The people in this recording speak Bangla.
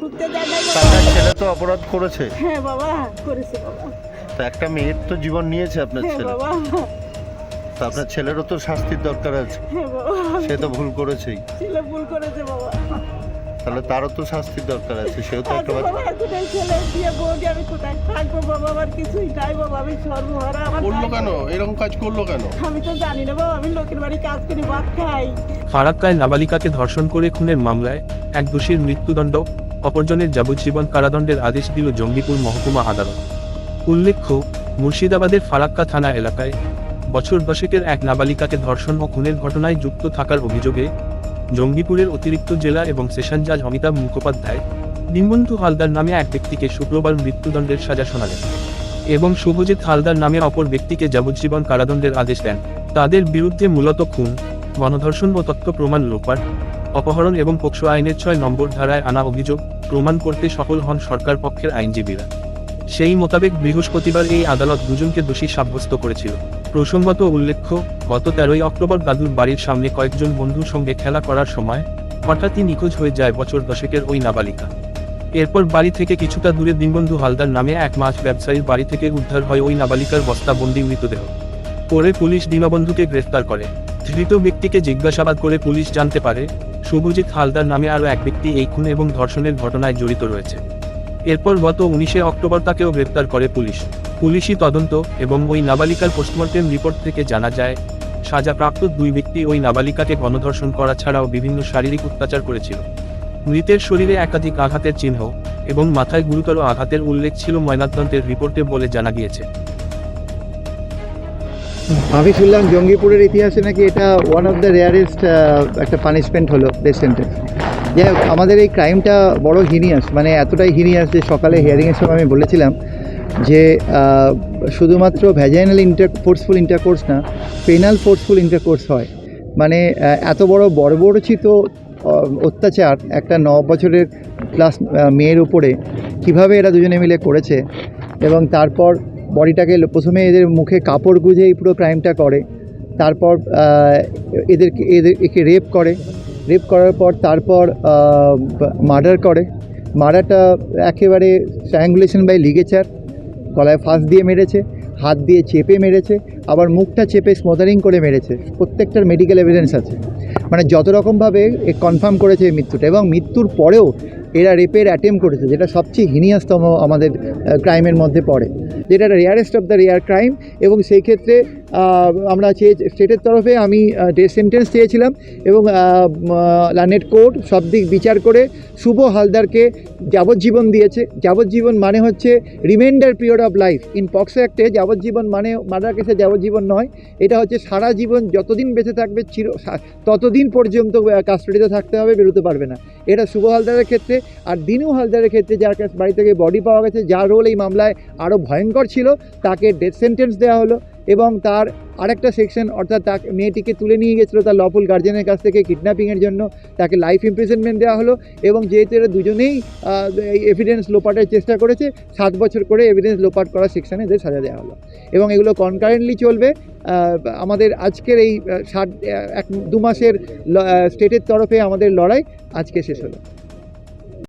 ঢুকতে দেয় না আপনার ছেলে তো অপরাধ করেছে। হ্যাঁ বাবা করেছে বাবা। তা একটা মেয়ের তো জীবন নিয়েছে আপনার হ্যাঁ ছেলে। বাবা। তা আপনার ছেলেরও তো শাস্তির দরকার আছে। হ্যাঁ বাবা। সে তো ভুল করেছেই। ছেলে ভুল করেছে বাবা। তাহলে তারও তো শাস্তির দরকার আছে সেও তো একটা বাবা এতটাই ছেলে দিয়ে বউকে আমি কোথায় থাকব বাবা? আমার কিছুই নাই বাবা আমি সর্বহারা আমার করল কেন? এরকম কাজ করল কেন? আমি তো জানি না বাবা আমি লোকের বাড়ি কাজ করি ভাত খাই। ফারাক্কায় নাবালিকাকে ধর্ষণ করে খুনের মামলায় এক দোষীর মৃত্যুদণ্ড অপরজনের যাবজ্জীবন কারাদণ্ডের আদেশ দিল জঙ্গিপুর মহকুমা আদালত। উল্লেখ্য, মুর্শিদাবাদের ফারাক্কা থানা এলাকায় বছর দশেকের এক নাবালিকাকে ধর্ষণ ও খুনের ঘটনায় যুক্ত থাকার অভিযোগে জঙ্গিপুরের অতিরিক্ত জেলা এবং সেশন জাজ অমিতাভ মুখোপাধ্যায় দিনবন্ধু হালদার নামে এক ব্যক্তিকে শুক্রবার মৃত্যুদণ্ডের সাজা শোনালেন এবং শুভজিৎ হালদার নামে অপর ব্যক্তিকে যাবজ্জীবন কারাদণ্ডের আদেশ দেন। তাদের বিরুদ্ধে মূলত খুন, গণধর্ষণ ও তথ্য প্রমাণ লোপাট অপহরণ এবং পোক্সো আইনের ছয় নম্বর ধারায় আনা অভিযোগ প্রমাণ করতে সফল হন সরকার পক্ষের আইনজীবীরা। সেই মোতাবেক বৃহস্পতিবার এই আদালত দুজনকে দোষী সাব্যস্ত করেছিল। প্রসঙ্গত উল্লেখ্য, গত তেরোই অক্টোবর দাদুর বাড়ির সামনে কয়েকজন বন্ধুর সঙ্গে খেলা করার সময় হঠাৎই নিখোঁজ হয়ে যায় বছর দশেকের ওই নাবালিকা। এরপর বাড়ি থেকে কিছুটা দূরে দিনবন্ধু হালদার নামে এক মাছ ব্যবসায়ীর বাড়ি থেকে উদ্ধার হয় ওই নাবালিকার বস্তাবন্দি মৃতদেহ। পরে পুলিশ দীনবন্ধুকে গ্রেফতার করে। ধৃত ব্যক্তিকে জিজ্ঞাসাবাদ করে পুলিশ জানতে পারে শুভজিৎ হালদার নামে আরও এক ব্যক্তি এই খুন এবং ধর্ষণের ঘটনায় জড়িত রয়েছে। এরপর গত উনিশে অক্টোবর তাকেও গ্রেপ্তার করে পুলিশ। পুলিশি তদন্ত এবং ওই নাবালিকার পোস্টমর্টেম রিপোর্ট থেকে জানা যায়, সাজাপ্রাপ্ত দুই ব্যক্তি ওই নাবালিকাকে গণধর্ষণ করা ছাড়াও বিভিন্ন শারীরিক অত্যাচার করেছিল। মৃতের শরীরে একাধিক আঘাতের চিহ্ন এবং মাথায় গুরুতর আঘাতের উল্লেখ ছিল ময়নাতদন্তের রিপোর্টে বলে জানা গিয়েছে। আমি শুনলাম জঙ্গিপুরের ইতিহাসে নাকি এটা ওয়ান অফ দ্য রেয়ারেস্ট একটা পানিশমেন্ট হলো ডেথ যাই হোক, আমাদের এই ক্রাইমটা বড় হিনিয়াস মানে এতটাই হিনিয়াস যে সকালে হিয়ারিংয়ের সময় আমি বলেছিলাম যে শুধুমাত্র ভ্যাজাইনাল ইন্টার ফোর্সফুল ইন্টারকোর্স না পেনাল ফোর্সফুল ইন্টারকোর্স হয়। মানে এত বড় বর্বরচিত অত্যাচার একটা ন বছরের ক্লাস মেয়ের উপরে কীভাবে এরা দুজনে মিলে করেছে এবং তারপর বডিটাকে প্রথমে এদের মুখে কাপড় গুঁজে এই পুরো ক্রাইমটা করে। তারপর এদেরকে এদের একে রেপ করে। রেপ করার পর তারপর মার্ডার করে। মার্ডারটা একেবারে স্ট্র্যাঙ্গুলেশন বাই লিগেচার গলায় ফাঁস দিয়ে মেরেছে, হাত দিয়ে চেপে মেরেছে, আবার মুখটা চেপে স্মোদারিং করে মেরেছে। প্রত্যেকটার মেডিকেল এভিডেন্স আছে। মানে যত রকমভাবে কনফার্ম করেছে এই মৃত্যুটা এবং মৃত্যুর পরেও এরা রেপের অ্যাটেম্প করেছে, যেটা সবচেয়ে হিনিয়াসতম আমাদের ক্রাইমের মধ্যে পড়ে। যেটা rarest of the rare crime এবং সেই ক্ষেত্রে আমরা চেয়ে স্টেটের তরফে আমি ডেথ সেন্টেন্স চেয়েছিলাম এবং লানেট কোর্ট সব দিক বিচার করে শুভ হালদারকে যাবজ্জীবন দিয়েছে। যাবজ্জীবন মানে হচ্ছে reminder period of life in POCSO অ্যাক্টে যাবজ্জীবন মানে মার্ডার কেসে যাবজ্জীবন নয়। এটা হচ্ছে সারা জীবন যতদিন বেঁচে থাকবে চির ততদিন পর্যন্ত কাস্টাডিতে থাকতে হবে, বেরোতে পারবে না। এটা শুভ হালদারের ক্ষেত্রে আর দিনু হালদারের ক্ষেত্রে যার কাছে, বাড়ি থেকে বডি পাওয়া গেছে, যার রোল এই মামলায় আরও ভয়ঙ্কর ছিল, তাকে ডেথ সেন্টেন্স দেওয়া হলো। এবং তার আরেকটা সেকশন অর্থাৎ তাকে মেয়েটিকে তুলে নিয়ে গেছিল তার লফুল গার্জেনের কাছ থেকে কিডন্যাপিংয়ের জন্য। তাকে লাইফ ইমপ্রিজনমেন্ট দেওয়া হলো এবং যেহেতু এরা দুজনেই এভিডেন্স লোপাটের চেষ্টা করেছে, সাত বছর করে এভিডেন্স লোপাট করা সেকশানে এদের সাজা দেওয়া হলো। এবং এগুলো কনকারেন্টলি চলবে। আমাদের আজকের এই ষাট এক, দু মাসের স্টেটের তরফে আমাদের লড়াই আজকে শেষ হলো।